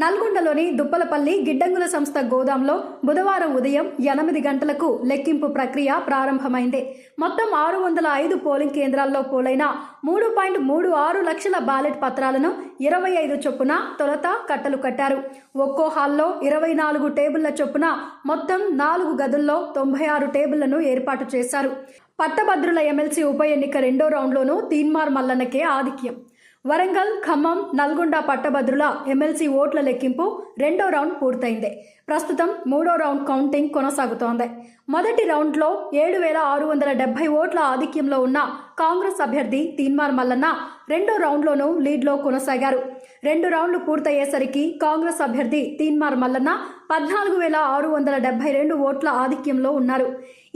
నల్గొండలోని దుప్పలపల్లి గిడ్డంగుల సంస్థ గోదాంలో బుధవారం ఉదయం ఎనిమిది గంటలకు లెక్కింపు ప్రక్రియ ప్రారంభమైంది. మొత్తం ఆరు వందల ఐదు పోలింగ్ కేంద్రాల్లో పోలైన మూడు పాయింట్ మూడు ఆరు లక్షల బ్యాలెట్ పత్రాలను ఇరవై ఐదు చొప్పున తొలత కట్టలు కట్టారు. ఒక్కో హాల్లో ఇరవై నాలుగు టేబుళ్ళ చొప్పున మొత్తం నాలుగు గదుల్లో తొంభై ఆరు టేబుళ్ళను ఏర్పాటు చేశారు. పట్టభద్రుల ఎమ్మెల్సీ ఉప ఎన్నిక రెండో రౌండ్లోనూ తీన్మార్ మల్లన్నకే ఆధిక్యం. వరంగల్ ఖమ్మం నల్గొండ పట్టభద్రుల ఎమ్మెల్సీ ఓట్ల లెక్కింపు రెండో రౌండ్ పూర్తయింది. ప్రస్తుతం మూడో రౌండ్ కౌంటింగ్ కొనసాగుతోంది. మొదటి రౌండ్లో ఏడు వేల ఆరు వందల డెబ్బై ఓట్ల ఆధిక్యంలో ఉన్న కాంగ్రెస్ అభ్యర్థి తీన్మార్ మల్లన్న రెండో రౌండ్లోనూ లీడ్లో కొనసాగారు. రెండు రౌండ్లు పూర్తయ్యేసరికి కాంగ్రెస్ అభ్యర్థి తీన్మార్ మల్లన్న పద్నాలుగు వేల ఆరు వందల డెబ్బై రెండు ఓట్ల ఆధిక్యంలో ఉన్నారు.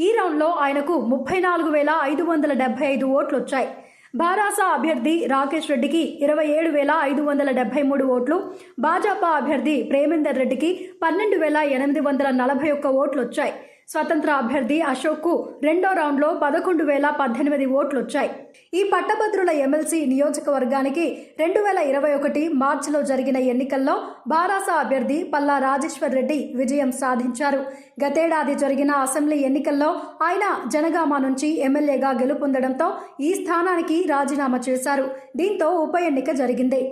ఈ రౌండ్లో ఆయనకు ముప్పై నాలుగు వేల ఐదు వందల డెబ్బై ఐదు ఓట్లు వచ్చాయి బారాస అభ్యర్థి రాకేష్ రెడ్డికి ఇరవై ఏడు వేల ఐదు వందల డెబ్బై మూడు ఓట్లు భాజపా అభ్యర్థి ప్రేమేందర్ రెడ్డికి పన్నెండు వేల ఎనిమిది వందల నలభై ఒక్క ఓట్లు వచ్చాయి స్వతంత్ర అభ్యర్థి అశోక్కు రెండో రౌండ్లో పదకొండు వేల పద్దెనిమిది ఓట్లు వచ్చాయి ఈ పట్టభద్రుల ఎమ్మెల్సీ నియోజకవర్గానికి రెండు వేల ఇరవై ఒకటి మార్చిలో జరిగిన ఎన్నికల్లో బారాస అభ్యర్థి పల్లా రాజేశ్వర్ రెడ్డి విజయం సాధించారు. గతేడాది జరిగిన అసెంబ్లీ ఎన్నికల్లో ఆయన జనగామ నుంచి ఎమ్మెల్యేగా గెలుపొందడంతో ఈ స్థానానికి రాజీనామా చేశారు. దీంతో ఉప ఎన్నిక జరిగింది.